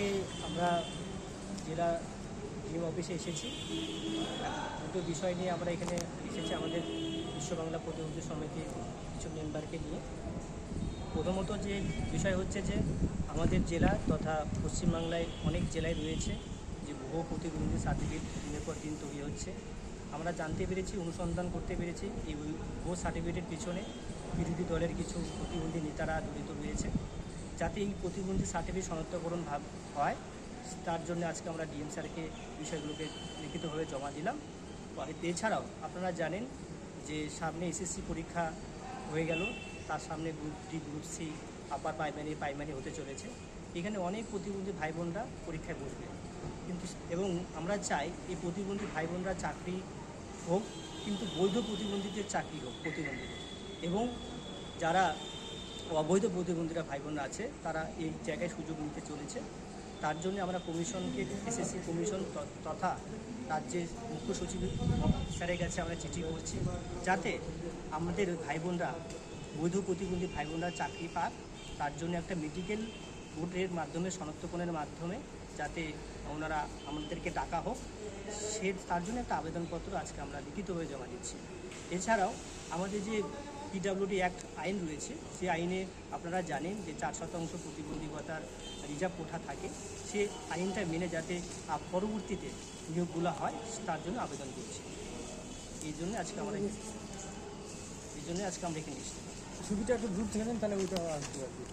আজকে আমরা জেলা ডিএম অফিসে এসেছি। দুটো বিষয় নিয়ে আমরা এখানে এসেছি আমাদের বিশ্ব বাংলা প্রতিনিধি সমিতির কিছু মেম্বারকে নিয়ে। প্রথমত যে বিষয় হচ্ছে যে, আমাদের জেলা তথা পশ্চিমবাংলায় অনেক জেলায় রয়েছে যে বহু প্রতিবন্ধী সার্টিফিকেট দিনের পর দিন তৈরি হচ্ছে। আমরা জানতে পেরেছি, অনুসন্ধান করতে পেরেছি এই ভুয়ো সার্টিফিকেটের পিছনে বিরোধী দলের কিছু প্রতিবন্ধী নেতারা জড়িত রয়েছে। যাতে এই প্রতিবন্ধী সার্টিফিকেট শনাক্তকরণ ভাব হয়, তার জন্য আজকে আমরা ডিএম স্যারকে বিষয়গুলোকে লিখিতভাবে জমা দিলাম। এছাড়াও আপনারা জানেন যে সামনে এসএসসি পরীক্ষা হয়ে গেল, তার সামনে group D group C upper primary primary হতে চলেছে। এখানে অনেক প্রতিবন্ধী ভাই বোনরা পরীক্ষায় বসবে। কিন্তু এবং আমরা চাই এই প্রতিবন্ধী ভাই বোনরা চাকরি হোক, কিন্তু বৈধ প্রতিবন্ধীদের চাকরি হোক প্রতিবন্ধীদের। এবং যারা অবৈধ প্রতিবন্ধীরা ভাই বোনরা আছে, তারা এই জায়গায় সুযোগ নিতে চলেছে। তার জন্য আমরা কমিশনকে, এসএসসি কমিশন তথা রাজ্যের মুখ্য সচিব স্যারের কাছে আমরা চিঠি করছি, যাতে আমাদের ভাই বোনরা বৈধ প্রতিবন্ধী ভাই বোনরা চাকরি পাক। তার জন্য একটা মেডিকেল বোর্ডের মাধ্যমে, শনাক্তকরণের মাধ্যমে, যাতে ওনারা আমাদেরকে ডাকা হোক। সে, তার জন্য একটা আবেদনপত্র আজকে আমরা লিখিতভাবে জমা দিচ্ছি। এছাড়াও আমাদের যে পিডাব্লিউডি অ্যাক্ট আইন রয়েছে, সে আইনে আপনারা জানেন যে চার শতাংশ প্রতিবন্ধকতার রিজার্ভ কোঠা থাকে, সে আইনটা মেনে যাতে পরবর্তীতে নিয়োগগুলো হয়, তার জন্য আবেদন করছে। এই জন্য আজকে আমরা এই জন্য আজকে আমরা এখানে এসেছি। ছবিটা একটু দূর থেকে নেন, তাহলে ওইটা আসবে আর কি।